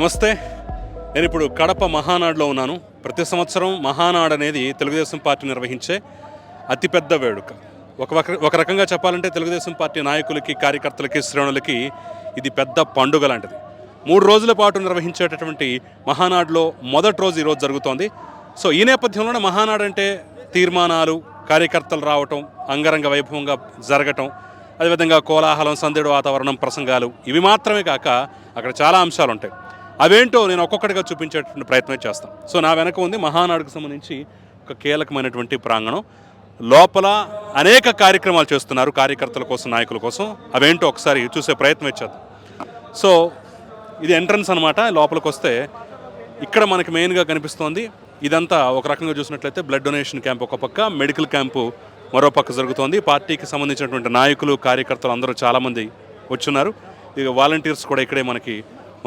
నమస్తే. నేను ఇప్పుడు కడప మహానాడులో ఉన్నాను. ప్రతి సంవత్సరం మహానాడు అనేది తెలుగుదేశం పార్టీ నిర్వహించే అతిపెద్ద వేడుక. ఒక ఒక రకంగా చెప్పాలంటే తెలుగుదేశం పార్టీ నాయకులకి కార్యకర్తలకి శ్రేణులకి ఇది పెద్ద పండుగ లాంటిది. మూడు రోజుల పాటు నిర్వహించేటటువంటి మహానాడులో మొదటి రోజు ఈరోజు జరుగుతోంది. సో ఈ నేపథ్యంలోనే మహానాడు అంటే తీర్మానాలు కార్యకర్తలు రావటం అంగరంగ వైభవంగా జరగటం అదేవిధంగా కోలాహలం సందడి వాతావరణం ప్రసంగాలు ఇవి మాత్రమే కాక అక్కడ చాలా అంశాలు ఉంటాయి అవేంటో నేను ఒక్కొక్కటిగా చూపించేటువంటి ప్రయత్నం చేస్తాను. సో నా వెనక ఉంది మహానాడుకు సంబంధించి ఒక కీలకమైనటువంటి ప్రాంగణం. లోపల అనేక కార్యక్రమాలు చేస్తున్నారు కార్యకర్తల కోసం నాయకుల కోసం. అవేంటో ఒకసారి చూసే ప్రయత్నం ఇచ్చేద్దాం సో ఇది ఎంట్రన్స్ అనమాట లోపలికి వస్తే ఇక్కడ మనకి మెయిన్గా కనిపిస్తోంది. ఇదంతా ఒక రకంగా చూసినట్లయితే బ్లడ్ డొనేషన్ క్యాంప్ ఒక పక్క మెడికల్ క్యాంపు మరో పక్క జరుగుతోంది. పార్టీకి సంబంధించినటువంటి నాయకులు కార్యకర్తలు అందరూ చాలామంది వచ్చున్నారు. ఇక వాలంటీర్స్ కూడా ఇక్కడే మనకి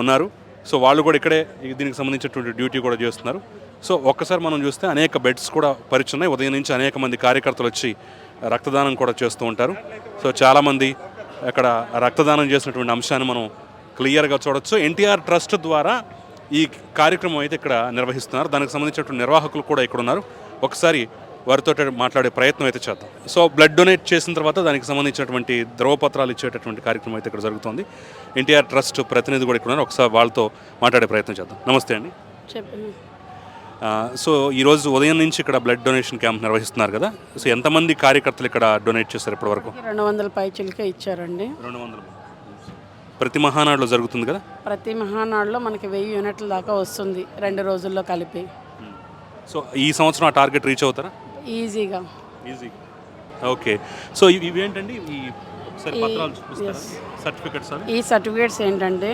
ఉన్నారు. సో వాళ్ళు కూడా ఇక్కడే దీనికి సంబంధించినటువంటి డ్యూటీ కూడా చేస్తున్నారు. సో ఒక్కసారి మనం చూస్తే అనేక బెడ్స్ కూడా పరిచున్నాయి. ఉదయం నుంచి అనేక మంది కార్యకర్తలు వచ్చి రక్తదానం కూడా చేస్తూ ఉంటారు. సో చాలామంది అక్కడ రక్తదానం చేసినటువంటి అంశాన్ని మనం క్లియర్గా చూడొచ్చు. ఎన్టీఆర్ ట్రస్ట్ ద్వారా ఈ కార్యక్రమం అయితే ఇక్కడ నిర్వహిస్తున్నారు. దానికి సంబంధించినటువంటి నిర్వాహకులు కూడా ఇక్కడ ఉన్నారు. ఒకసారి వారితో మాట్లాడే ప్రయత్నం అయితే చేద్దాం. సో బ్లడ్ డొనేట్ చేసిన తర్వాత దానికి సంబంధించినటువంటి ధ్రువపత్రాలు ఇచ్చేటటువంటి కార్యక్రమం అయితే ఇక్కడ జరుగుతుంది. ఎన్టీఆర్ ట్రస్ట్ ప్రతినిధి కూడా ఇక్కడ ఉన్నారు ఒకసారి వాళ్ళతో మాట్లాడే ప్రయత్నం చేద్దాం. నమస్తే అండి. సో ఈరోజు ఉదయం నుంచి ఇక్కడ బ్లడ్ డొనేషన్ క్యాంప్ నిర్వహిస్తున్నారు కదా. సో ఎంతమంది కార్యకర్తలు ఇక్కడ డొనేట్ చేశారు ఇప్పటివరకు రెండు వందల పైచిలకే ఇచ్చారండి. రెండు వందల ప్రతి మహానాడులో జరుగుతుంది కదా? ప్రతి మహానాడులో మనకి వెయ్యి యూనిట్ల దాకా వస్తుంది రెండు రోజుల్లో కలిపి. సో ఈ సంవత్సరం ఆ టార్గెట్ రీచ్ అవుతారా? ఈజీగా. ఈజీ ఓకే సో ఇవి ఈ ఒకసారి పత్రాలు చూపిస్తారా? సర్టిఫికెట్స్ అవి? ఈ సర్టిఫికేట్స్ ఏంటంటే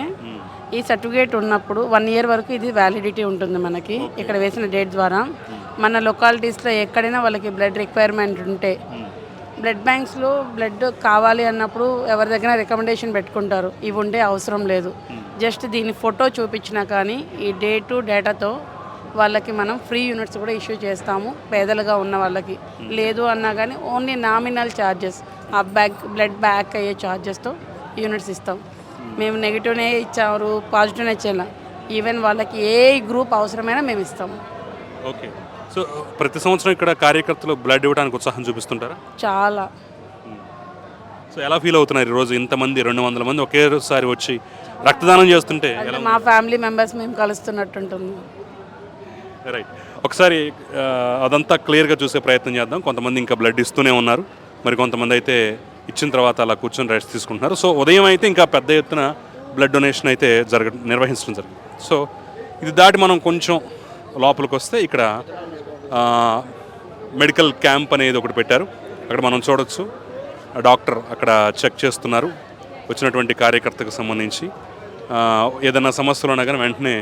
ఈ సర్టిఫికేట్ ఉన్నప్పుడు వన్ ఇయర్ వరకు ఇది వ్యాలిడిటీ ఉంటుంది మనకి. ఇక్కడ వేసిన డేట్ ద్వారా. మన లొకాలిటీస్లో ఎక్కడైనా వాళ్ళకి బ్లడ్ రిక్వైర్మెంట్ ఉంటే బ్లడ్ బ్యాంక్స్లో బ్లడ్ కావాలి అన్నప్పుడు ఎవరి దగ్గర రికమెండేషన్ పెట్టుకుంటారు. ఇవి ఉండే అవసరం లేదు. జస్ట్ దీని ఫోటో చూపించినా కానీ ఈ డేటు డేటాతో వాళ్ళకి మనం ఫ్రీ యూనిట్స్ కూడా ఇష్యూ చేస్తాము. పేదలుగా ఉన్న వాళ్ళకి. లేదు అన్నా కానీ ఓన్లీ నామినల్ ఛార్జెస్ ఆ బ్యాక్ బ్లడ్ బ్యాక్ అయ్యే ఛార్జెస్తో యూనిట్స్ ఇస్తాం. మేము నెగిటివ్నే ఇచ్చారు పాజిటివ్నే ఇచ్చేలా. ఈవెన్ వాళ్ళకి ఏ గ్రూప్ అవసరమైనా మేము ఇస్తాము ఓకే సో ప్రతి సంవత్సరం ఇక్కడ కార్యకర్తలు బ్లడ్ ఇవ్వడానికి ఉత్సాహం చూపిస్తుంటారా? చాలా. సో ఎలా ఫీల్ అవుతున్నారు ఈరోజు ఇంతమంది రెండు వందల మంది ఒకేసారి వచ్చి రక్తదానం చేస్తుంటే మా ఫ్యామిలీ మెంబర్స్ మేము కలుస్తున్నట్టు ఉంటుంది. రైట్ ఒకసారి అదంతా క్లియర్గా చూసే ప్రయత్నం చేద్దాం. కొంతమంది ఇంకా బ్లడ్ ఇస్తూనే ఉన్నారు. మరి కొంతమంది అయితే ఇచ్చిన తర్వాత అలా కూర్చొని రెస్ట్ తీసుకుంటున్నారు. సో ఉదయం అయితే ఇంకా పెద్ద ఎత్తున బ్లడ్ డొనేషన్ అయితే జరగ నిర్వహించడం జరిగింది. సో ఇది దాటి మనం కొంచెం లోపలికి వస్తే ఇక్కడ మెడికల్ క్యాంప్ అనేది ఒకటి పెట్టారు. అక్కడ మనం చూడొచ్చు. డాక్టర్ అక్కడ చెక్ చేస్తున్నారు. వచ్చినటువంటి కార్యకర్తకు సంబంధించి. ఏదైనా సమస్యలు ఉన్నా కానీ వెంటనే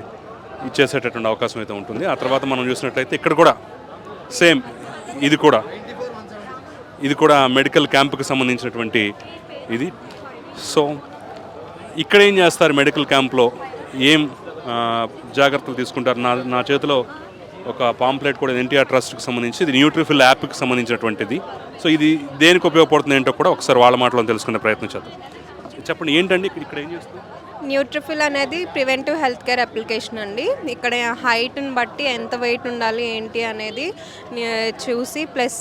ఇచ్చేసేటటువంటి అవకాశం అయితే ఉంటుంది. ఆ తర్వాత మనం చూసినట్లయితే ఇక్కడ కూడా సేమ్ ఇది కూడా. ఇది కూడా మెడికల్ క్యాంప్కి సంబంధించినటువంటి ఇది. సో ఇక్కడ ఏం చేస్తారు మెడికల్ క్యాంప్లో? ఏం జాగ్రత్తలు తీసుకుంటారు? నా నా చేతిలో ఒక పాంప్లెట్ కూడా ఎన్టీఆర్ ట్రస్ట్కి సంబంధించి ఇది న్యూట్రిఫిల్ యాప్కి సంబంధించినటువంటిది. సో ఇది దేనికి ఉపయోగపడుతుంది ఏంటో కూడా ఒకసారి వాళ్ళ మాటలో తెలుసుకునే ప్రయత్నం చేద్దాం. చెప్పండి ఏంటండి ఇక్కడ ఇక్కడ ఏం చేస్తుంది? న్యూట్రిఫిల్ అనేది ప్రివెంటివ్ హెల్త్ కేర్ అప్లికేషన్ అండి. ఇక్కడ హైట్ని బట్టి ఎంత వెయిట్ ఉండాలి ఏంటి అనేది చూసి ప్లస్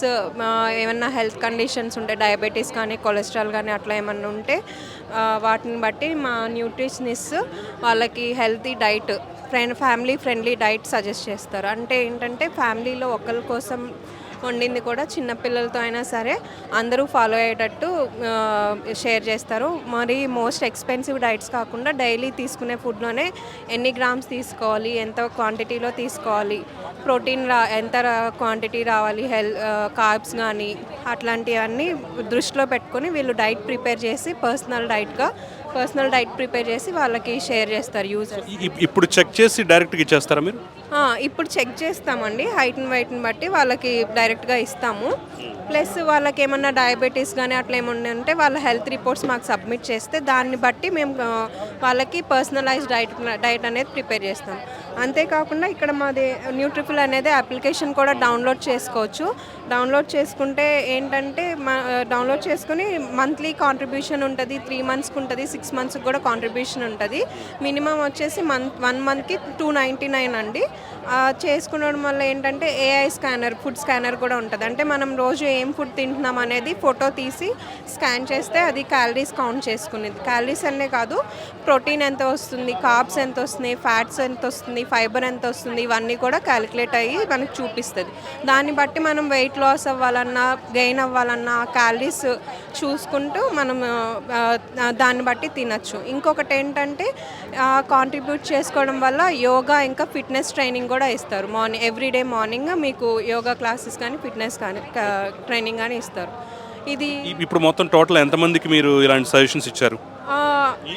ఏమన్నా హెల్త్ కండిషన్స్ ఉంటే డయాబెటీస్ కానీ కొలెస్ట్రాల్ కానీ అట్లా ఏమన్నా ఉంటే వాటిని బట్టి మా న్యూట్రిషనిస్ట్ వాళ్ళకి healthy diet friend family friendly diet suggest చేస్తారు. అంటే ఏంటంటే ఫ్యామిలీలో ఒకరి కోసం వండింది కూడా చిన్నపిల్లలతో అయినా సరే అందరూ ఫాలో అయ్యేటట్టు షేర్ చేస్తారు. మరి మోస్ట్ ఎక్స్పెన్సివ్ డైట్స్ కాకుండా డైలీ తీసుకునే ఫుడ్లోనే ఎన్ని గ్రామ్స్ తీసుకోవాలి ఎంత క్వాంటిటీలో తీసుకోవాలి ప్రోటీన్ రా ఎంత క్వాంటిటీ రావాలి హెల్ కార్బ్స్ కానీ అట్లాంటివన్నీ దృష్టిలో పెట్టుకొని వీళ్ళు డైట్ ప్రిపేర్ చేసి పర్సనల్ డైట్గా పర్సనల్ డైట్ ప్రిపేర్ చేసి వాళ్ళకి షేర్ చేస్తారు యూజర్స్. ఇ- ఇప్పుడు చెక్ చేసి డైరెక్ట్గా ఇచ్చేస్తారా మీరు? ఇప్పుడు చెక్ చేస్తామండి. హైట్ని వెయిట్ని బట్టి వాళ్ళకి డైరెక్ట్గా ఇస్తాము. ప్లస్ వాళ్ళకి ఏమన్నా డయాబెటీస్ కానీ అట్లా ఏమన్నా ఉంటే వాళ్ళ హెల్త్ రిపోర్ట్స్ మాకు సబ్మిట్ చేస్తే దాన్ని బట్టి మేము వాళ్ళకి పర్సనలైజ్ డైట్ డైట్ అనేది ప్రిపేర్ చేస్తాం. అంతేకాకుండా ఇక్కడ మాది న్యూట్రిఫిల్ అనేది అప్లికేషన్ కూడా డౌన్లోడ్ చేసుకోవచ్చు. డౌన్లోడ్ చేసుకుంటే ఏంటంటే డౌన్లోడ్ చేసుకుని మంత్లీ కాంట్రిబ్యూషన్ ఉంటుంది త్రీ మంత్స్కి ఉంటుంది సిక్స్ మంత్స్కి కూడా కాంట్రిబ్యూషన్ ఉంటుంది. మినిమం వచ్చేసి మంత్ వన్ మంత్కి టూ నైంటీ నైన్ అండి. చేసుకోవడం వల్ల ఏంటంటే ఏఐ స్కానర్ ఫుడ్ స్కానర్ కూడా ఉంటుంది. అంటే మనం రోజు ఏం ఫుడ్ తింటున్నాం అనేది ఫోటో తీసి స్కాన్ చేస్తే అది క్యాలరీస్ కౌంట్ చేసుకునేది. క్యాలరీస్ అనే కాదు ప్రోటీన్ ఎంత వస్తుంది కార్బ్స్ ఎంత వస్తున్నాయి ఫ్యాట్స్ ఎంత వస్తుంది ఫైబర్ ఎంత వస్తుంది ఇవన్నీ కూడా క్యాలిక్యులేట్ అయ్యి మనకు చూపిస్తుంది. దాన్ని బట్టి మనం వెయిట్ లాస్ అవ్వాలన్నా గెయిన్ అవ్వాలన్నా క్యాలరీస్ చూసుకుంటూ మనం దాన్ని బట్టి తినచ్చు. ఇంకొకటి ఏంటంటే కాంట్రిబ్యూట్ చేసుకోవడం వల్ల యోగా ఇంకా ఫిట్నెస్ ట్రైనింగ్ కూడా ఇస్తారు. మార్నింగ్ ఎవ్రీడే మార్నింగ్ మీకు యోగా క్లాసెస్ కానీ ఫిట్నెస్ కానీ ట్రైనింగ్ కానీ ఇస్తారు. ఇది ఇప్పుడు మొత్తం టోటల్ ఎంతమందికి మీరు ఇలాంటి సజెషన్స్ ఇచ్చారు?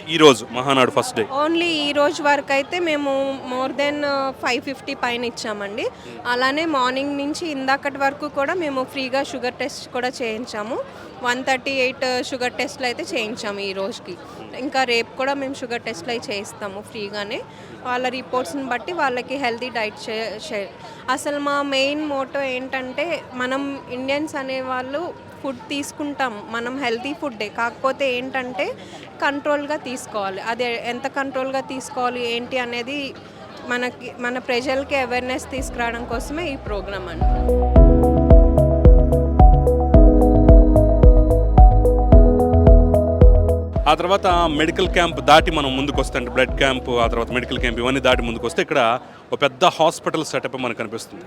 ఈ- రోజు మహానాడు ఫస్ట్ డే ఓన్లీ ఈ రోజు వరకు అయితే మేము మోర్ దెన్ ఫైవ్ ఫిఫ్టీ పైన ఇచ్చామండి. అలానే మార్నింగ్ నుంచి ఇందాకటి వరకు కూడా మేము ఫ్రీగా షుగర్ టెస్ట్ కూడా చేయించాము. వన్ థర్టీ ఎయిట్ షుగర్ టెస్ట్లు అయితే చేయించాము ఈ రోజుకి. ఇంకా రేపు కూడా మేము షుగర్ టెస్ట్లు అవి చేయిస్తాము ఫ్రీగానే. వాళ్ళ రిపోర్ట్స్ని బట్టి వాళ్ళకి హెల్తీ డైట్ చే- అసలు మా మెయిన్ మోటో ఏంటంటే మనం ఇండియన్స్ అనేవాళ్ళు ఫుడ్ తీసుకుంటాం. మనం హెల్తీ ఫుడ్డే. కాకపోతే ఏంటంటే కంట్రోల్గా తీసుకోవాలి. అది ఎంత కంట్రోల్గా తీసుకోవాలి ఏంటి అనేది మనకి మన ప్రజలకి అవేర్నెస్ తీసుకురావడం కోసమే ఈ ప్రోగ్రామ్ అండి. ఆ తర్వాత మెడికల్ క్యాంప్ దాటి మనం ముందుకు వస్తే అంటే బ్లడ్ క్యాంప్ ఆ తర్వాత మెడికల్ క్యాంప్ ఇవన్నీ దాటి ముందుకు వస్తే ఇక్కడ ఒక పెద్ద హాస్పిటల్ సెటప్ మనకు కనిపిస్తుంది.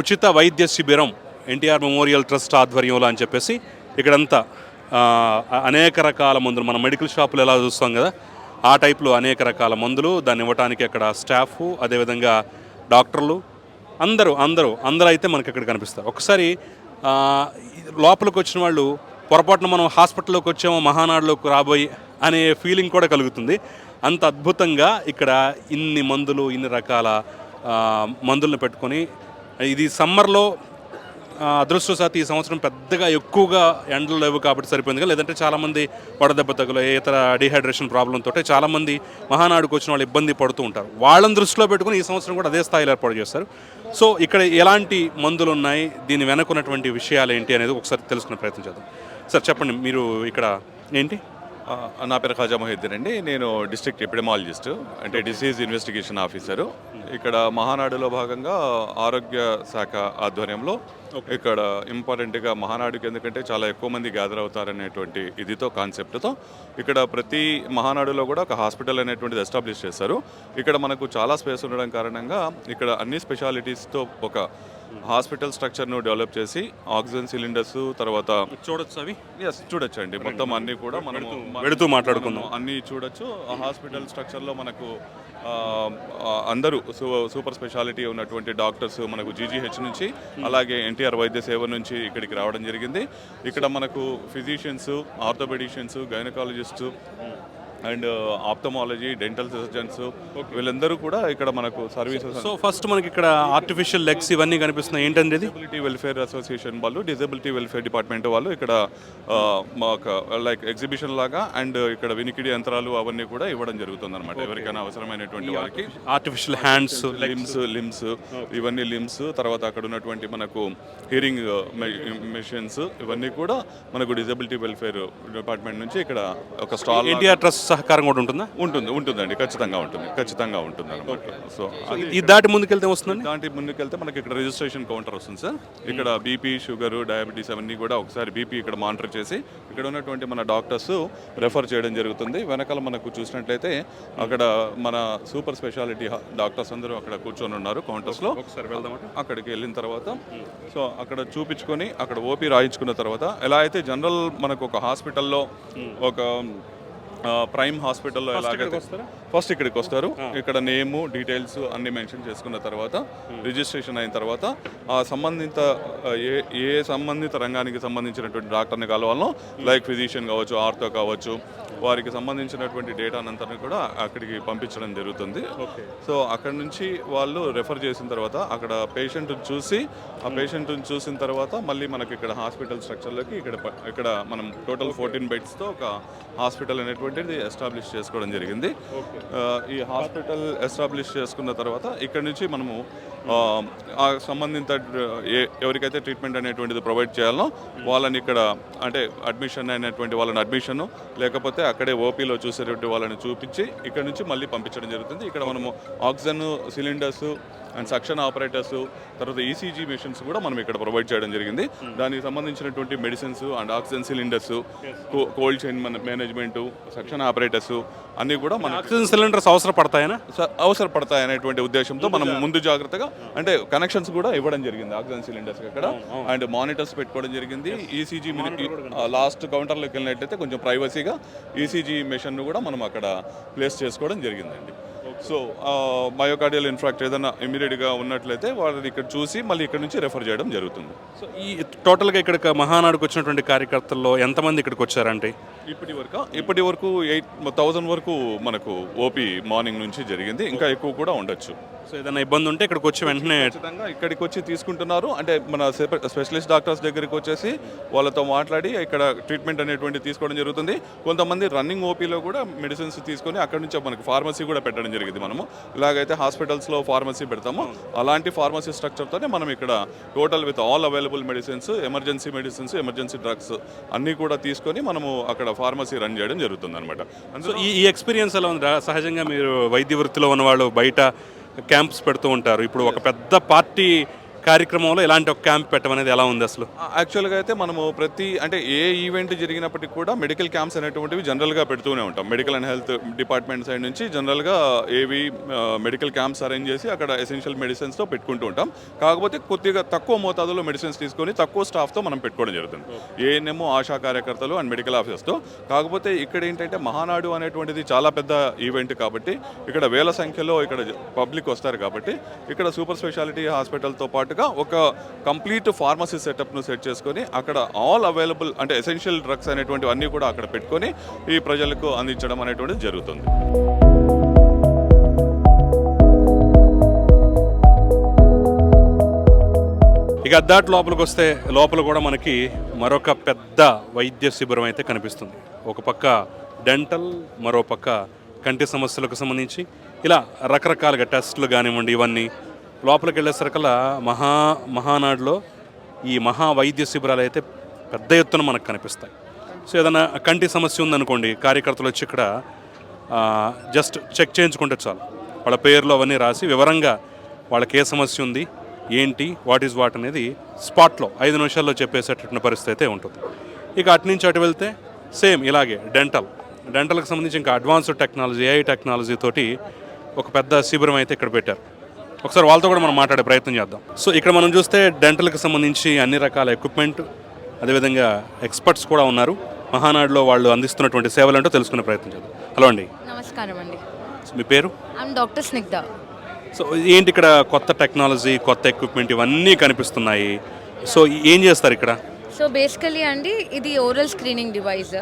ఉచిత వైద్య శిబిరం ఎన్టీఆర్ మెమోరియల్ ట్రస్ట్ ఆధ్వర్యంలో అని చెప్పేసి ఇక్కడంతా అనేక రకాల మందులు మనం మెడికల్ షాపులు ఎలా చూస్తాం కదా ఆ టైప్లో అనేక రకాల మందులు దాన్ని ఇవ్వడానికి అక్కడ స్టాఫ్ అదేవిధంగా డాక్టర్లు అందరూ అందరూ అందరూ అయితే మనకి ఇక్కడ కనిపిస్తారు. ఒకసారి లోపలికి వచ్చిన వాళ్ళు పొరపాటున మనం హాస్పిటల్లోకి వచ్చామో మహానాడులోకి రాబోయి అనే ఫీలింగ్ కూడా కలుగుతుంది. అంత అద్భుతంగా ఇక్కడ ఇన్ని మందులు ఇన్ని రకాల మందులను పెట్టుకొని ఇది సమ్మర్లో అదృష్టవశాత్తు ఈ సంవత్సరం పెద్దగా ఎక్కువగా ఎండలు లేవు కాబట్టి సరిపోయింది కదా లేదంటే చాలామంది వడదెబ్బ తగులు ఇతర డిహైడ్రేషన్ ప్రాబ్లంతో తోటే చాలామంది మహానాడుకు వచ్చిన వాళ్ళు ఇబ్బంది పడుతూ ఉంటారు. వాళ్ళని దృష్టిలో పెట్టుకుని ఈ సంవత్సరం కూడా అదే స్థాయిలో ఏర్పాటు చేస్తారు. సో ఇక్కడ ఎలాంటి మందులు ఉన్నాయి దీని వెనకున్నటువంటి విషయాలు ఏంటి అనేది ఒకసారి తెలుసుకునే ప్రయత్నం చేద్దాం. సార్ చెప్పండి మీరు ఇక్కడ ఏంటి? నా పేరు ఖాజా మొహిద్దీన్ అండి. నేను డిస్ట్రిక్ట్ ఎపిడమాలజిస్ట్ అంటే డిసీజ్ ఇన్వెస్టిగేషన్ ఆఫీసరు. ఇక్కడ మహానాడులో భాగంగా ఆరోగ్య శాఖ ఆధ్వర్యంలో ఇక్కడ ఇంపార్టెంట్గా మహానాడుకి ఎందుకంటే చాలా ఎక్కువ మంది గ్యాదర్ అవుతారనేటువంటి ఇదితో కాన్సెప్ట్తో ఇక్కడ ప్రతి మహానాడులో కూడా ఒక హాస్పిటల్ అనేటువంటిది ఎస్టాబ్లిష్ చేశారు. ఇక్కడ మనకు చాలా స్పేస్ ఉండడం కారణంగా ఇక్కడ అన్ని స్పెషాలిటీస్తో ఒక హాస్పిటల్ స్ట్రక్చర్ను డెవలప్ చేసి ఆక్సిజన్ సిలిండర్స్ తర్వాత చూడొచ్చు అవి? ఎస్ చూడొచ్చు అండి. మొత్తం అన్ని కూడా మనము వెళుతూ మాట్లాడుకుందాం. అన్ని చూడొచ్చు. ఆ హాస్పిటల్ స్ట్రక్చర్లో మనకు అందరూ సూ- సూపర్ స్పెషాలిటీ ఉన్నటువంటి డాక్టర్స్ మనకు జీజీహెచ్ నుంచి అలాగే ఎన్టీఆర్ వైద్య సేవ నుంచి ఇక్కడికి రావడం జరిగింది. ఇక్కడ మనకు physicians orthopaedicians gynaecologist and ophthalmology dental surgeons వీళ్ళందరూ కూడా ఇక్కడ మనకు సర్వీసెస్ సో ఫస్ట్ మనకి ఇక్కడ ఆర్టిఫిషియల్ లెగ్స్ ఇవన్నీ కనిపిస్తున్నాయి. ఇది? డిజబిలిటీ వెల్ఫేర్ అసోసియేషన్ వాళ్ళు డిజబిలిటీ వెల్ఫేర్ డిపార్ట్మెంట్ వాళ్ళు ఇక్కడ మాకు లైక్ ఎగ్జిబిషన్ లాగా అండ్ ఇక్కడ వినికిడి యంత్రాలు అవన్నీ కూడా ఇవ్వడం జరుగుతుంది అనమాట ఎవరికైనా అవసరమైనటువంటి వాళ్ళకి. ఆర్టిఫిషియల్ హ్యాండ్స్ లిమ్స్ లిమ్స్ ఇవన్నీ లిమ్స్ తర్వాత అక్కడ ఉన్నటువంటి మనకు హియరింగ్ మెషిన్స్ ఇవన్నీ కూడా మనకు డిజబిలిటీ వెల్ఫేర్ డిపార్ట్మెంట్ నుంచి ఇక్కడ ఒక స్టాల్ ఎన్టీఆర్ ట్రస్ట్ సహకారం కూడా ఉంటుందా? ఉంటుంది ఉంటుందండి. ఖచ్చితంగా ఉంటుంది. ఖచ్చితంగా ఉంటుంది అనమాట. సో ఈ దాటి ముందుకెళ్తే వస్తుందండి? దాంటి ముందుకెళ్తే మనకి ఇక్కడ రిజిస్ట్రేషన్ కౌంటర్ వస్తుంది సార్. ఇక్కడ బీపీ షుగర్ డయాబెటీస్ అవన్నీ కూడా ఒకసారి బీపీ ఇక్కడ మానిటర్ చేసి ఇక్కడ ఉన్నటువంటి మన డాక్టర్స్ రెఫర్ చేయడం జరుగుతుంది. వెనకాల మనకు చూసినట్లయితే అక్కడ మన సూపర్ స్పెషాలిటీ డాక్టర్స్ అందరూ అక్కడ కూర్చొని ఉన్నారు కౌంటర్స్లో ఒకసారి వెళ్దామంటే అక్కడికి వెళ్ళిన తర్వాత. సో అక్కడ చూపించుకొని అక్కడ ఓపీ రాయించుకున్న తర్వాత ఎలా అయితే జనరల్ మనకు ఒక హాస్పిటల్లో ఒక ఆ, ప్రైమ్ హాస్పిటల్లో ఎలాగైతే ఫస్ట్ ఇక్కడికి వస్తారు. ఇక్కడ నేము డీటెయిల్స్ అన్ని మెన్షన్ చేసుకున్న తర్వాత రిజిస్ట్రేషన్ అయిన తర్వాత ఆ సంబంధిత ఏ ఏ సంబంధిత రంగానికి సంబంధించినటువంటి డాక్టర్ని కలవాలనో లైక్ ఫిజిషియన్ కావచ్చు ఆర్థో కావచ్చు వారికి సంబంధించినటువంటి డేటానంతరం కూడా అక్కడికి పంపించడం జరుగుతుంది. సో అక్కడ నుంచి వాళ్ళు రెఫర్ చేసిన తర్వాత అక్కడ పేషెంట్ చూసి ఆ పేషెంట్ చూసిన తర్వాత మళ్ళీ మనకి ఇక్కడ హాస్పిటల్ స్ట్రక్చర్లోకి ఇక్కడ ఇక్కడ మనం టోటల్ ఫోర్టీన్ బెడ్స్తో ఒక హాస్పిటల్ అనేటువంటిది ఎస్టాబ్లిష్ చేసుకోవడం జరిగింది. ఈ హాస్పిటల్ ఎస్టాబ్లిష్ చేసుకున్న తర్వాత ఇక్కడ నుంచి మనము ఆ, సంబంధిత ఏ- ఎవరికైతే ట్రీట్మెంట్ అనేటువంటిది ప్రొవైడ్ చేయాలో వాళ్ళని ఇక్కడ అంటే అడ్మిషన్ అయినటువంటి వాళ్ళని అడ్మిషను లేకపోతే అక్కడే ఓపీలో చూసేటువంటి వాళ్ళని చూపించి ఇక్కడ నుంచి మళ్ళీ పంపించడం జరుగుతుంది. ఇక్కడ మనము oxygen cylinders and suction operators తర్వాత ఈసీజీ మెషిన్స్ కూడా మనం ఇక్కడ ప్రొవైడ్ చేయడం జరిగింది. దానికి సంబంధించినటువంటి medicines and oxygen cylinders cold chain management suction operators అన్నీ కూడా మన ఆక్సిజన్ సిలిండర్స్ అవసరపడతాయనా అవసరపడతాయి అనేటువంటి ఉద్దేశంతో మనం ముందు జాగ్రత్తగా అంటే కనెక్షన్స్ కూడా ఇవ్వడం జరిగింది ఆక్సిజన్ సిలిండర్స్ అక్కడ. అండ్ మానిటర్స్ పెట్టుకోవడం జరిగింది. ఈసీజీ లాస్ట్ కౌంటర్లోకి వెళ్ళినట్టయితే కొంచెం ప్రైవసీగా ఈసీజీ మెషిన్ కూడా మనం అక్కడ ప్లేస్ చేసుకోవడం జరిగిందండి. సో మయోకార్డియల్ ఇన్ఫ్రాక్ట్ ఏదైనా ఇమీడియట్గా ఉన్నట్లయితే వాళ్ళని ఇక్కడ చూసి మళ్ళీ ఇక్కడ నుంచి రెఫర్ చేయడం జరుగుతుంది. సో ఈ టోటల్గా ఇక్కడ మహానాడుకు వచ్చినటువంటి కార్యకర్తల్లో ఎంతమంది ఇక్కడికి వచ్చారంటే ఇప్పటి వరకు ఇప్పటి వరకు ఎయిట్ థౌజండ్ వరకు మనకు ఓపీ మార్నింగ్ నుంచి జరిగింది. ఇంకా ఎక్కువ కూడా ఉండొచ్చు. సో ఏదైనా ఇబ్బంది ఉంటే ఇక్కడికి వచ్చి వెంటనే ఖచ్చితంగా ఇక్కడికి వచ్చి తీసుకుంటున్నారు. అంటే మన సెప- స్పెషలిస్ట్ డాక్టర్స్ దగ్గరికి వచ్చేసి వాళ్ళతో మాట్లాడి ఇక్కడ ట్రీట్మెంట్ అనేటువంటి తీసుకోవడం జరుగుతుంది. కొంతమంది రన్నింగ్ ఓపీలో కూడా మెడిసిన్స్ తీసుకొని అక్కడ నుంచి మనకి ఫార్మసీ కూడా పెట్టడం జరిగింది. మనము. ఇలాగైతే హాస్పిటల్స్లో ఫార్మసీ పెడతామో. అలాంటి ఫార్మసీ స్ట్రక్చర్తోనే మనం ఇక్కడ total with all available medicines emergency medicines emergency drugs అన్నీ కూడా తీసుకొని మనము అక్కడ ఫార్మసీ రన్ చేయడం జరుగుతుంది అనమాట సో ఈ ఈ ఎక్స్పీరియన్స్ ఎలా ఉంది? సహజంగా మీరు వైద్య వృత్తిలో ఉన్నవాళ్ళు బయట క్యాంప్స్ పెడుతూ ఉంటారు. ఇప్పుడు ఒక పెద్ద పార్టీ కార్యక్రమంలో ఇలాంటి ఒక క్యాంప్ పెట్టడం అనేది ఎలా ఉంది అసలు? యాక్చువల్గా అయితే మనము ప్రతి అంటే ఏ ఈవెంట్ జరిగినప్పటికీ కూడా మెడికల్ క్యాంప్స్ అనేటువంటివి జనరల్గా పెడుతూనే ఉంటాం. Medical and health department side నుంచి జనరల్గా ఏవి మెడికల్ క్యాంప్స్ అరేంజ్ చేసి అక్కడ ఎసెన్షియల్ మెడిసిన్స్తో పెట్టుకుంటూ ఉంటాం. కాకపోతే కొద్దిగా తక్కువ మోతాదులో మెడిసిన్స్ తీసుకొని తక్కువ స్టాఫ్తో మనం పెట్టుకోవడం జరుగుతుంది. ఏఎన్ఎం ఆశా కార్యకర్తలు అండ్ మెడికల్ ఆఫీసర్స్తో కాకపోతే ఇక్కడ ఏంటంటే మహానాడు అనేటువంటిది చాలా పెద్ద ఈవెంట్ కాబట్టి ఇక్కడ వేల సంఖ్యలో ఇక్కడ పబ్లిక్ వస్తారు కాబట్టి ఇక్కడ సూపర్ స్పెషాలిటీ హాస్పిటల్తో పాటుగా ఒక కంప్లీట్ ఫార్మసీ సెటప్ను సెట్ చేసుకొని అక్కడ ఆల్ అవైలబుల్ అంటే ఎసెన్షియల్ డ్రగ్స్ అనేటువంటివి అన్నీ కూడా అక్కడ పెట్టుకొని ఈ ప్రజలకు అందించడం అనేటువంటిది జరుగుతుంది. ఇక దాటి లోపలికి వస్తే లోపల కూడా మనకి మరొక పెద్ద వైద్య శిబిరం అయితే కనిపిస్తుంది. ఒక పక్క డెంటల్ మరో పక్క కంటి సమస్యలకు సంబంధించి ఇలా రకరకాలుగా టెస్టులు కానివ్వండి ఇవన్నీ లోపలికి వెళ్ళేసరికల్లా మహా మహానాడులో ఈ మహా వైద్య శిబిరాలు అయితే పెద్ద ఎత్తున మనకు కనిపిస్తాయి. సో ఏదైనా కంటి సమస్య ఉందనుకోండి కార్యకర్తలు వచ్చి ఇక్కడ జస్ట్ చెక్ చేయించుకుంటే చాలు. వాళ్ళ పేర్లు అవన్నీ రాసి వివరంగా వాళ్ళకి ఏ సమస్య ఉంది ఏంటి వాట్ ఈజ్ వాట్ అనేది స్పాట్లో ఐదు నిమిషాల్లో చెప్పేసేటటువంటి పరిస్థితి అయితే ఉంటుంది. ఇక అటు నుంచి అటు వెళ్తే సేమ్ ఇలాగే డెంటల్. డెంటల్కి సంబంధించి ఇంకా అడ్వాన్స్డ్ టెక్నాలజీ ఏఐ టెక్నాలజీ తోటి ఒక పెద్ద శిబిరం అయితే ఇక్కడ పెట్టారు. ఒకసారి వాళ్ళతో కూడా మనం మాట్లాడే ప్రయత్నం చేద్దాం. సో ఇక్కడ మనం చూస్తే డెంటల్కి సంబంధించి అన్ని రకాల ఎక్విప్మెంట్ అదేవిధంగా ఎక్స్పర్ట్స్ కూడా ఉన్నారు. మహానాడులో వాళ్ళు అందిస్తున్నటువంటి సేవలు ఏంటో తెలుసుకునే ప్రయత్నం చేద్దాం. హలో అండి. నమస్కారం అండి. సో మీ పేరు? డాక్టర్ స్నిగ్ధ. సో ఏంటి ఇక్కడ కొత్త టెక్నాలజీ కొత్త ఎక్విప్మెంట్ ఇవన్నీ కనిపిస్తున్నాయి? సో ఏం చేస్తారు ఇక్కడ? సో బేసికలీ అండి ఇది oral screening device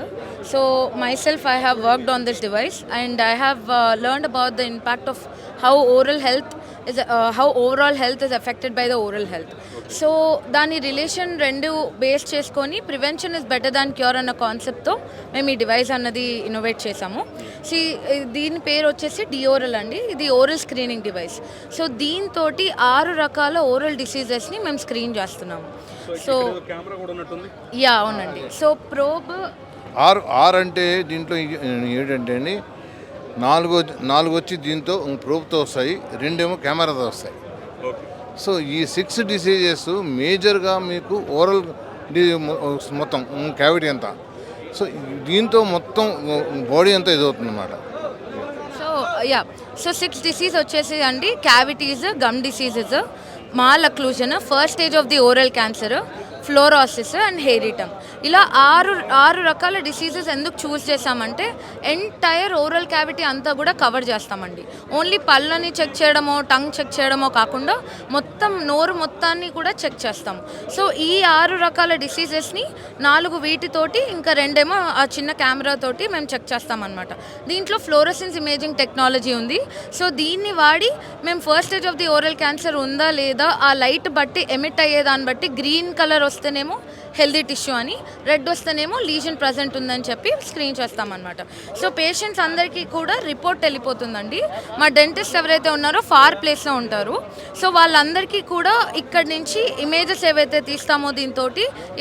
so myself I have worked on this device and I have learned about the impact of how oral health is how overall health is affected by the oral health so దాని relation రెండు base చేసుకొని prevention is better than cure అన్న కాన్సెప్ట్తో మేము ఈ device అన్నది innovate చేసాము. C దీని పేరు వచ్చేసి డిఓరల్ అండి. ఇది ఓరల్ స్క్రీనింగ్ డివైస్ సో దీంతో ఆరు రకాల ఓరల్ డిసీజెస్ని మేము స్క్రీన్ చేస్తున్నాము. సో కెమెరా కూడా ఉన్నట్టుంది? యా అవునండి. సో ప్రోబ్ ఆర్ ఆర్ అంటే దీంట్లో ఏంటంటే అండి నాలుగు నాలుగు వచ్చి దీంతో ప్రోబ్తో వస్తాయి రెండేమో కెమెరాతో వస్తాయి. ఓకే. సో ఈ సిక్స్ డిసీజెస్ మేజర్గా మీకు ఓరల్ డి మొత్తం క్యావిటీ అంతా. సో దీంతో మొత్తం బాడీ అంతా ఇదవుతుంది అన్నమాట so yeah. So six disease వచ్చేసి అండి cavities gum diseases malocclusion first stage of the oral cancer fluorosis and హెయిరిటమ్ ఇలా ఆరు ఆరు రకాల డిసీజెస్ ఎందుకు చూస్ చేసామంటే ఎంటైర్ ఓరల్ క్యావిటీ అంతా కూడా కవర్ చేస్తామండి. ఓన్లీ పళ్ళని చెక్ చేయడమో టంగ్ చెక్ చేయడమో కాకుండా మొత్తం నోరు మొత్తాన్ని కూడా చెక్ చేస్తాం. సో ఈ ఆరు రకాల డిసీజెస్ని నాలుగు వీటితోటి ఇంకా రెండేమో ఆ చిన్న కెమెరా తోటి మేము చెక్ చేస్తామన్నమాట. దీంట్లో ఫ్లోరసెన్స్ ఇమేజింగ్ టెక్నాలజీ ఉంది. సో దీన్ని వాడి మేము first stage of the oral cancer ఉందా లేదా ఆ లైట్ బట్టి ఎమిట్ అయ్యే దాన్ని బట్టి గ్రీన్ కలర్ వస్తేనేమో హెల్దీ టిష్యూ అని. రెడ్ వస్తేనేమో లీజన్ ప్రజెంట్ ఉందని చెప్పి స్క్రీన్ చేస్తామన్నమాట. సో పేషెంట్స్ అందరికీ కూడా రిపోర్ట్ వెళ్ళిపోతుందండి. మా డెంటిస్ట్ ఎవరైతే ఉన్నారో ఫార్ ప్లేస్లో ఉంటారు. సో వాళ్ళందరికీ కూడా ఇక్కడ నుంచి ఇమేజెస్ ఏవైతే తీస్తామో దీంతో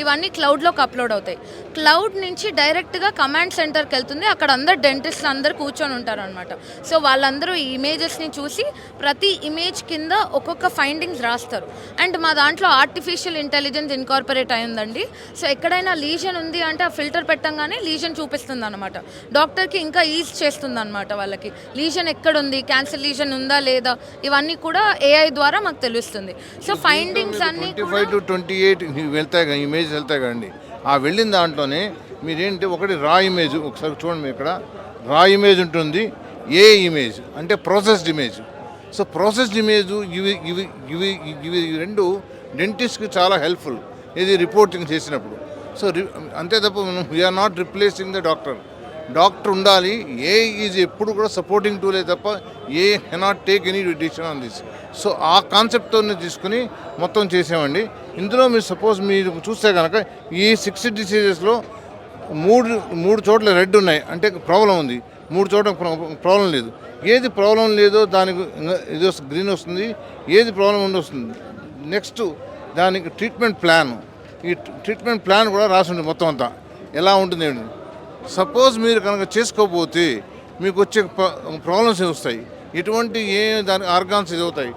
ఇవన్నీ క్లౌడ్లోకి అప్లోడ్ అవుతాయి. క్లౌడ్ నుంచి డైరెక్ట్గా కమాండ్ సెంటర్కి వెళ్తుంది. అక్కడ అందరు డెంటిస్ట్లు అందరు కూర్చొని ఉంటారు అనమాట సో వాళ్ళందరూ ఈ ఇమేజెస్ని చూసి ప్రతి ఇమేజ్ కింద ఒక్కొక్క ఫైండింగ్స్ రాస్తారు. అండ్ మా దాంట్లో ఆర్టిఫిషియల్ ఇంటెలిజెన్స్ ఇన్కార్పొరేట్ అయిందండి సో ఎక్కడైనా లీజన్ ఉంది అంటే ఆ ఫిల్టర్ పెట్టంగానే లీజన్ చూపిస్తుంది అనమాట డాక్టర్కి ఇంకా ఈజ్ చేస్తుంది అనమాట వాళ్ళకి. లీజన్ ఎక్కడుంది? క్యాన్సర్ లీజన్ ఉందా లేదా? ఇవన్నీ కూడా ఏఐ ద్వారా మాకు తెలుస్తుంది. సో ఫైండింగ్స్ అన్నీ ఫైవ్ టు ట్వంటీ ఎయిట్ వెళ్తాయి ఇమేజ్ వెళ్తాయి కదండి. ఆ వెళ్ళిన దాంట్లోనే మీరేంటి ఒకటి రా ఇమేజ్ ఒకసారి చూడండి ఇక్కడ. రా ఇమేజ్ ఉంటుంది ఏ ఇమేజ్? అంటే processed image. So processed image ఇవి ఇవి ఇవి ఇవి రెండు డెంటిస్ట్కి చాలా హెల్ప్ఫుల్ ఇది రిపోర్టింగ్ చేసినప్పుడు. సో రి అంతే తప్ప మనం we're not replacing the doctor doctor ఉండాలి ఏ ఈజ్ ఎప్పుడు కూడా సపోర్టింగ్ టూలే తప్ప AI cannot take any decision on this so ఆ కాన్సెప్ట్తో తీసుకుని మొత్తం చేసామండి. ఇందులో మీరు సపోజ్ మీరు చూస్తే కనుక ఈ సిక్స్ డిసీజెస్లో మూడు మూడు చోట్ల రెడ్ ఉన్నాయి. అంటే ప్రాబ్లం ఉంది. మూడు చోట్ల ప్రాబ్లం లేదు. ఏది ప్రాబ్లం లేదో దానికి ఇది గ్రీన్ వస్తుంది ఏది ప్రాబ్లం ఉండి వస్తుంది నెక్స్ట్ దానికి ట్రీట్మెంట్ ప్లాన్. ఈ ట్రీట్మెంట్ ప్లాన్ కూడా రాసి ఉంది మొత్తం అంతా. ఎలా ఉంటుంది సపోజ్ మీరు కనుక చేసుకోకపోతే మీకు వచ్చే ప్రాబ్లమ్స్ వస్తాయి ఎటువంటి ఏ దాని ఆర్గాన్స్ అవుతాయి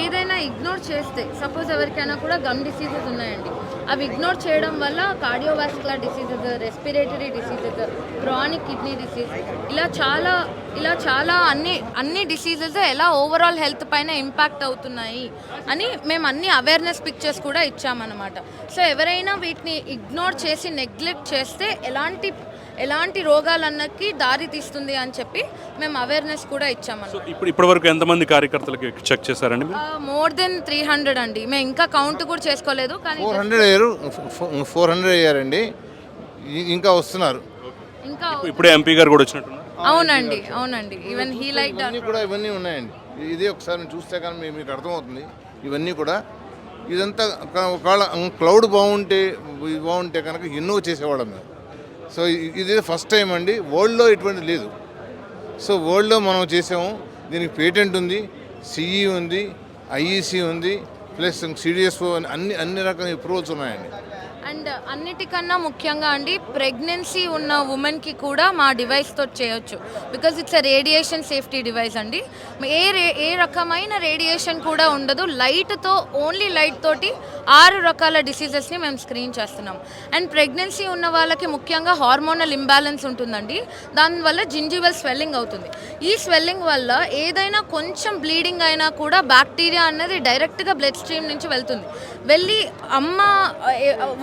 ఏదైనా ఇగ్నోర్ చేస్తే సపోజ్ ఎవరికైనా కూడా గమ్ డిసీజెస్ ఉన్నాయండి. అవి ఇగ్నోర్ చేయడం వల్ల cardiovascular diseases respiratory diseases chronic kidney disease ఇలా చాలా ఇలా చాలా అన్ని అన్ని డిసీజెస్ ఎలా ఓవరాల్ హెల్త్ పైన ఇంపాక్ట్ అవుతున్నాయి అని మేము అన్ని అవేర్నెస్ పిక్చర్స్ కూడా ఇచ్చామన్నమాట. సో ఎవరైనా వీటిని ఇగ్నోర్ చేసి నెగ్లెక్ట్ చేస్తే ఎలాంటి ఎలాంటి రోగాలన్నకి దారి తీస్తుంది అని చెప్పి మేము అవేర్నెస్ కూడా ఇచ్చామన్నమాట. ఇప్పుడు ఇప్పటి వరకు ఎంతమంది కార్యకర్తలకి చెక్ చేశారండి మీరు? దెన్ త్రీ హండ్రెడ్ అండి. మేము ఇంకా కౌంట్ కూడా చేసుకోలేదు కానీ అయ్యారు ఫోర్ హండ్రెడ్ అయ్యారండి. ఇంకా వస్తున్నారు. ఇంకా ఇప్పుడే ఎంపీ గారు కూడా వచ్చినట్టున్నారు. అవునండి అవునండి. ఈవెన్ హీ లైక్ ఇవన్నీ కూడా ఇవన్నీ ఉన్నాయండి. ఇదే ఒకసారి చూస్తే కానీ మీకు అర్థమవుతుంది. ఇవన్నీ కూడా ఇదంతా ఒక- ఒకవేళ క్లౌడ్ బాగుంటే బాగుంటే కనుక ఎన్నో చేసేవాళ్ళం మేము. సో ఇది ఫస్ట్ టైం అండి. వరల్డ్లో ఇటువంటి లేదు. సో వరల్డ్లో మనం చేసాము. దీనికి పేటెంట్ ఉంది సిఈ ఉంది ఐఈసి ఉంది ప్లస్ సిడిఎస్ఓ అన్ని అన్ని రకాల అప్రూవల్స్ ఉన్నాయండి. అండ్ అన్నిటికన్నా ముఖ్యంగా అండి ప్రెగ్నెన్సీ ఉన్న ఉమెన్కి కూడా మా డివైస్తో చేయొచ్చు. Because it's a radiation safety device అండి. ఏ రే ఏ రకమైన రేడియేషన్ కూడా ఉండదు. లైట్తో ఓన్లీ లైట్ తోటి ఆరు రకాల డిసీజెస్ని మేము స్క్రీన్ చేస్తున్నాం. అండ్ ప్రెగ్నెన్సీ ఉన్న వాళ్ళకి ముఖ్యంగా హార్మోనల్ ఇంబ్యాలెన్స్ ఉంటుందండి. దానివల్ల జింజివల్ స్వెల్లింగ్ అవుతుంది. ఈ స్వెల్లింగ్ వల్ల ఏదైనా కొంచెం బ్లీడింగ్ అయినా కూడా బ్యాక్టీరియా అనేది డైరెక్ట్గా బ్లడ్ స్ట్రీమ్ నుంచి వెళ్తుంది. వెళ్ళి అమ్మ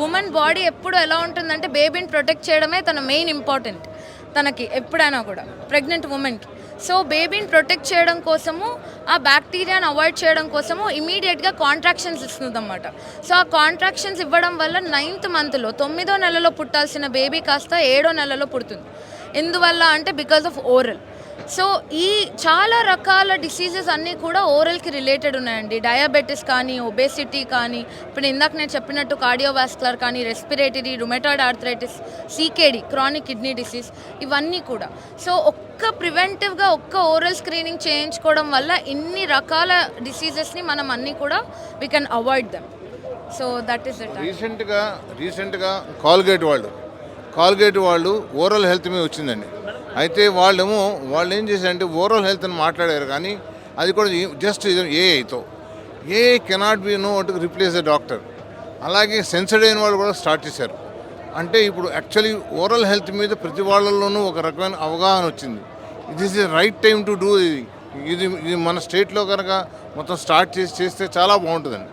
ఉమెన్ బాడీ ఎప్పుడు ఎలా ఉంటుందంటే బేబీని ప్రొటెక్ట్ చేయడమే తన మెయిన్ ఇంపార్టెంట్ తనకి ఎప్పుడైనా కూడా ప్రెగ్నెంట్ ఉమెన్కి. సో బేబీని ప్రొటెక్ట్ చేయడం కోసము ఆ బ్యాక్టీరియాని అవాయిడ్ చేయడం కోసము ఇమీడియట్గా కాంట్రాక్షన్స్ ఇస్తుందన్నమాట. సో ఆ కాంట్రాక్షన్స్ ఇవ్వడం వల్ల నైన్త్ మంత్లో తొమ్మిదో నెలలో పుట్టాల్సిన బేబీ కాస్త ఏడో నెలలో పుడుతుంది. ఎందువల్ల అంటే బికాస్ ఆఫ్ ఓరల్. సో ఈ చాలా రకాల డిసీజెస్ అన్నీ కూడా ఓరల్కి రిలేటెడ్ ఉన్నాయండి. డయాబెటీస్ కానీ ఒబేసిటీ కానీ ఇప్పుడు ఇందాక నేను చెప్పినట్టు కార్డియోవాస్కులర్ కానీ respiratory rheumatoid arthritis CKD chronic kidney disease ఇవన్నీ కూడా. సో ఒక్క ప్రివెంటివ్గా ఒక్క ఓరల్ స్క్రీనింగ్ చేయించుకోవడం వల్ల ఇన్ని రకాల డిసీజెస్ని మనం అన్నీ కూడా we can avoid them so that is it రీసెంట్గా రీసెంట్గా కాల్గేట్ వాళ్ళు కాల్గేట్ వాళ్ళు ఓరల్ హెల్త్ మీద వచ్చిందండి. అయితే వాళ్ళేమో వాళ్ళు ఏం చేశారంటే ఓరల్ హెల్త్ అని మాట్లాడారు కానీ అది కూడా just ఏఐతో AI cannot be no to replace the doctor అలాగే సెన్సడ్ అయిన వాళ్ళు కూడా స్టార్ట్ చేశారు. అంటే ఇప్పుడు యాక్చువల్లీ ఓరల్ హెల్త్ మీద ప్రతి వాళ్ళలోనూ ఒక రకమైన అవగాహన వచ్చింది. It is the right time to do ఇది. ఇది ఇది మన స్టేట్లో కనుక మొత్తం స్టార్ట్ చేసి చేస్తే చాలా బాగుంటుందండి.